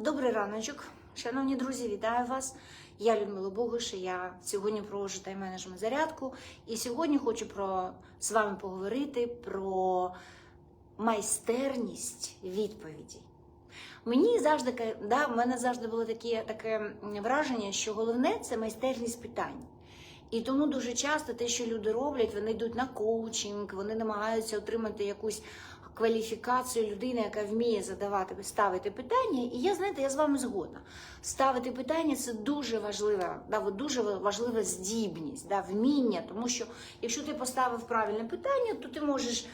Добрий раночок, шановні друзі, вітаю вас. Я Людмила Богуш, і я сьогодні проводжу тайм-менеджмент зарядку. І сьогодні хочу про, з вами поговорити про майстерність відповіді. Мені завжди да, в мене завжди було таке, таке враження, що головне це майстерність питань. І тому дуже часто те, що люди роблять, вони йдуть на коучинг, вони намагаються отримати якусь кваліфікацію людини, яка вміє задавати, ставити питання. І я знаєте, я з вами згодна. Ставити питання це дуже важлива, да, дуже важлива здібність, да, вміння. Тому що якщо ти поставив правильне питання, то ти можеш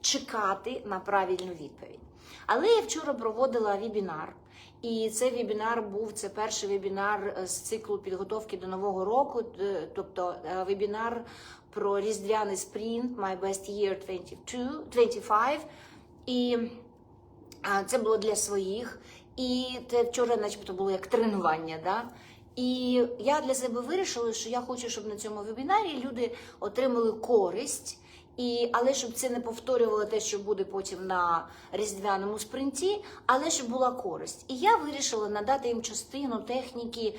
чекати на правильну відповідь. Але я вчора проводила вебінар. І цей вебінар був це перший вебінар е, з циклу підготовки до нового року, тобто е, вебінар про різдвяний спринт My Best Year 22, 25. І це було для своїх. І це вчора, начебто, було як тренування. Да? І я для себе вирішила, що я хочу, щоб на цьому вебінарі люди отримали користь. І, але щоб це не повторювало те, що буде потім на різдвяному спринті, але щоб була користь. І я вирішила надати їм частину техніки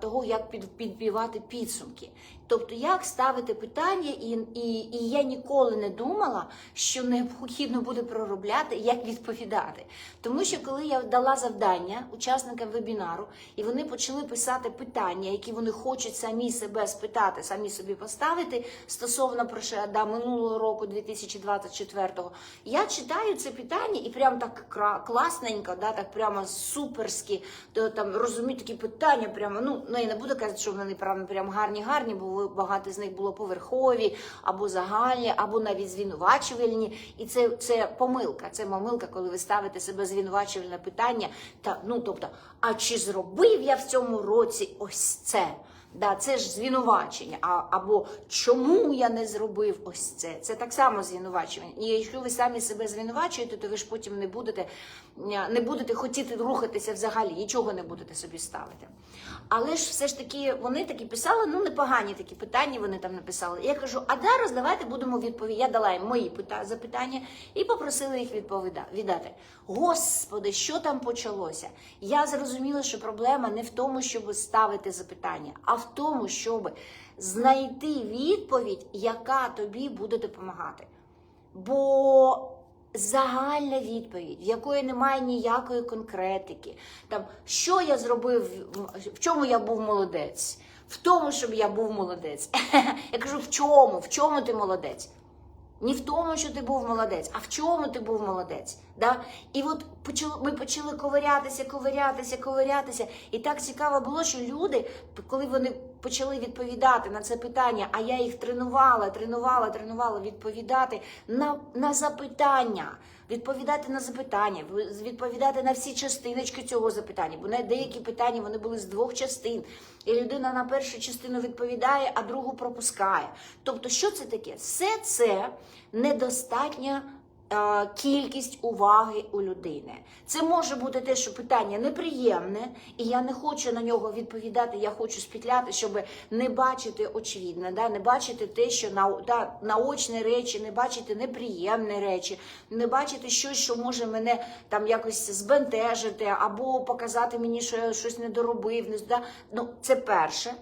того, як під, підбивати підсумки. Тобто, як ставити питання, і, і, і я ніколи не думала, що необхідно буде проробляти, як відповідати. Тому що коли я дала завдання учасникам вебінару, і вони почали писати питання, які вони хочуть самі себе спитати, самі собі поставити стосовно про да, минулого року, 2024-го, я читаю це питання і прям так класненько, да, так прямо суперськи, то там розумію такі питання, прямо ну ну, я не буду казати, що вони прям прям гарні, гарні, бо багато з них було поверхові або загальні, або навіть звинувачувальні. І це, це помилка. Це помилка, коли ви ставите себе звинувачувальне питання. Та ну тобто, а чи зробив я в цьому році ось це? Да, це ж звинувачення. А, або чому я не зробив ось це? Це так само звинувачення. І якщо ви самі себе звинувачуєте, то ви ж потім не будете, е, не будете хотіти рухатися взагалі, нічого не будете собі ставити. Але ж все ж таки вони такі писали, ну непогані такі питання вони там написали. Я кажу, а зараз давайте будемо відповідати. Я дала їм мої запитання і попросила їх відповіда- віддати. Господи, що там почалося? Я зрозуміла, що проблема не в тому, щоб ставити запитання, а в тому, щоб знайти відповідь, яка тобі буде допомагати. Бо загальна відповідь, в якої немає ніякої конкретики. Там, що я зробив, в чому я був молодець? В тому, щоб я був молодець. Я кажу, в чому? В чому ти молодець? Не в тому, що ти був молодець, а в чому ти був молодець. Да? І от почали, ми почали ковирятися, ковирятися, ковирятися. І так цікаво було, що люди, коли вони почали відповідати на це питання, а я їх тренувала, тренувала, тренувала відповідати на, на запитання. Відповідати на запитання, відповідати на всі частиночки цього запитання, бо на деякі питання вони були з двох частин, і людина на першу частину відповідає, а другу пропускає. Тобто, що це таке? Все це недостатня кількість уваги у людини. Це може бути те, що питання неприємне, і я не хочу на нього відповідати. Я хочу спітляти, щоб не бачити очевидне, да, не бачити те, що на да, наочні речі, не бачити неприємні речі, не бачити щось, що може мене там якось збентежити, або показати мені, що я щось не доробив. Не да. ну це перше.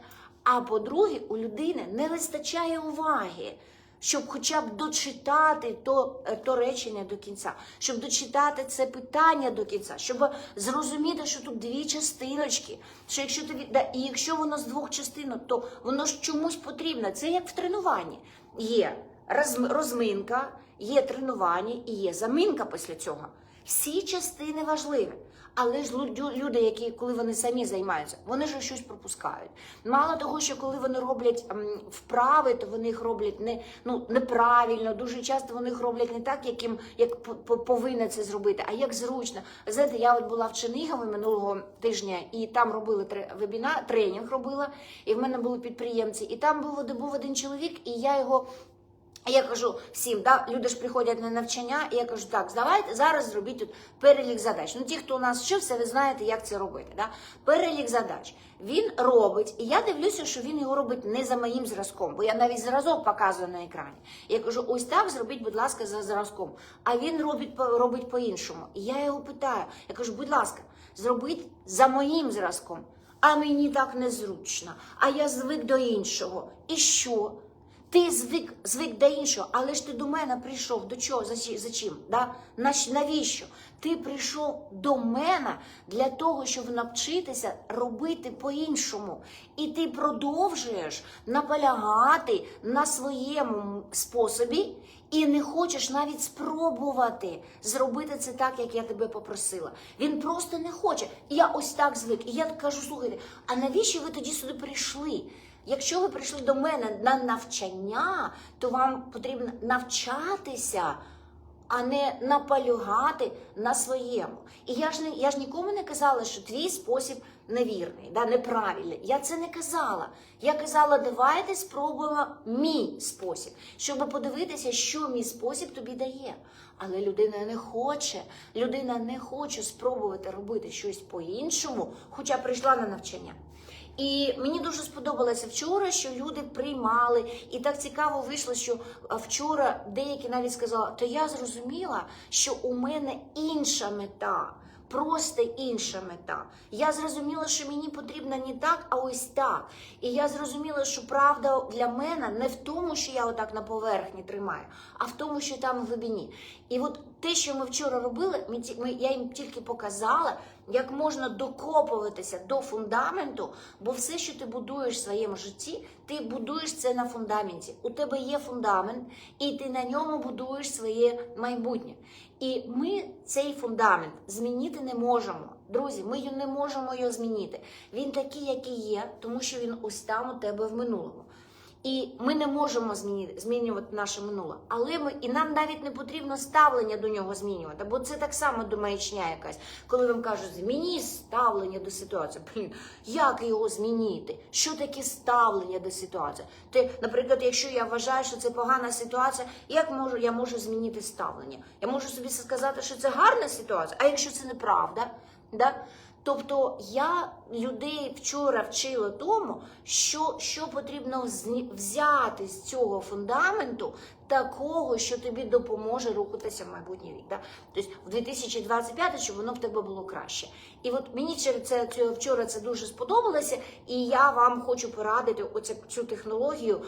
А по-друге, у людини не вистачає уваги щоб хоча б дочитати то, е, то речення до кінця, щоб дочитати це питання до кінця, щоб зрозуміти, що тут дві частиночки. Що якщо ти да, і якщо воно з двох частинок, то воно ж чомусь потрібно. Це як в тренуванні. Є розм- розминка, є тренування і є заминка після цього. Всі частини важливі. Але ж лю- люди, які коли вони самі займаються, вони ж щось пропускають. Мало того, що коли вони роблять вправи, то вони їх роблять не ну неправильно. Дуже часто вони їх роблять не так, як їм як повинна це зробити, а як зручно. Знаєте, я от була в Чернігові минулого тижня, і там робили вебінар, тренінг робила, і в мене були підприємці. І там був один чоловік, і я його Я кажу всім, да, люди ж приходять на навчання, і я кажу, так, давайте зараз зробіть тут перелік задач. Ну, ті, хто у нас вчився, ви знаєте, як це робити. Да? Перелік задач. Він робить, і я дивлюся, що він його робить не за моїм зразком, бо я навіть зразок показую на екрані. Я кажу, ось так зробіть, будь ласка, за зразком. А він робить, робить по-іншому. І я його питаю, я кажу, будь ласка, зробіть за моїм зразком. А мені так незручно, а я звик до іншого. І що? Ти звик, звик до іншого, але ж ти до мене прийшов. До чого? За, чим? Да? Навіщо? Ти прийшов до мене для того, щоб навчитися робити по-іншому. І ти продовжуєш наполягати на своєму способі і не хочеш навіть спробувати зробити це так, як я тебе попросила. Він просто не хоче. Я ось так звик. І я кажу: слухайте, а навіщо ви тоді сюди прийшли? Якщо ви прийшли до мене на навчання, то вам потрібно навчатися, а не наполягати на своєму. І я ж не я ж нікому не казала, що твій спосіб невірний, да, неправильний. Я це не казала. Я казала, давайте спробуємо мій спосіб, щоб подивитися, що мій спосіб тобі дає. Але людина не хоче, людина не хоче спробувати робити щось по-іншому, хоча прийшла на навчання. І мені дуже сподобалося вчора, що люди приймали, і так цікаво вийшло, що вчора деякі навіть сказали, то я зрозуміла, що у мене інша мета. Просто інша мета. Я зрозуміла, що мені потрібно не так, а ось так. І я зрозуміла, що правда для мене не в тому, що я отак на поверхні тримаю, а в тому, що там в глибині. І от те, що ми вчора робили, ми, ми, я їм тільки показала, як можна докопуватися до фундаменту, бо все, що ти будуєш в своєму житті, ти будуєш це на фундаменті. У тебе є фундамент, і ти на ньому будуєш своє майбутнє. І ми цей фундамент змінити не можемо. Друзі, ми не можемо його змінити. Він такий, який є, тому що він ось там у тебе в минулому. І ми не можемо змінювати наше минуле. Але ми і нам навіть не потрібно ставлення до нього змінювати, бо це так само до маячня якась. Коли вам кажуть, змініть ставлення до ситуації. Блін, як його змінити? Що таке ставлення до ситуації? Ти, наприклад, якщо я вважаю, що це погана ситуація, як можу я можу змінити ставлення? Я можу собі сказати, що це гарна ситуація, а якщо це неправда, да? Тобто я людей вчора вчила тому, що, що потрібно взяти з цього фундаменту такого, що тобі допоможе рухатися в майбутній вік. Да? Тобто в 2025, щоб воно в тебе було краще. І от мені через це вчора це дуже сподобалося, і я вам хочу порадити оцю цю технологію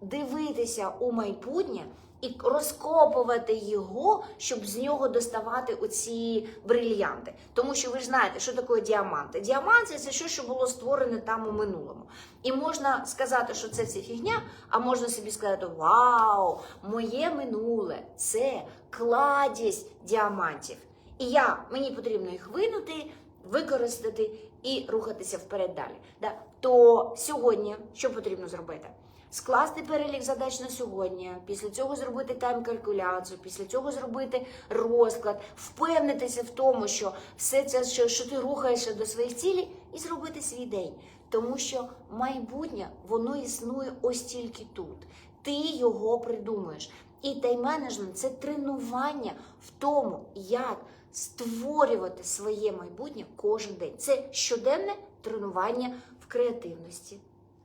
дивитися у майбутнє і розкопувати його, щоб з нього доставати оці брильянти. Тому що ви ж знаєте, що таке діаманти. Діаманти це щось, що було створене там у минулому. І можна сказати, що це все фігня, а можна собі сказати: Вау, моє минуле це кладість діамантів. І я мені потрібно їх винути, використати і рухатися вперед далі. Да? То сьогодні що потрібно зробити? Скласти перелік задач на сьогодні, після цього зробити тайм-калькуляцію, після цього зробити розклад, впевнитися в тому, що все це, що, що ти рухаєшся до своїх цілей, і зробити свій день. Тому що майбутнє воно існує ось тільки тут. Ти його придумуєш. І тайм-менеджмент це тренування в тому, як створювати своє майбутнє кожен день. Це щоденне тренування в креативності.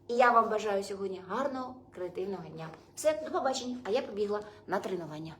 І я вам бажаю сьогодні гарного креативного дня. Все, до побачення. А я побігла на тренування.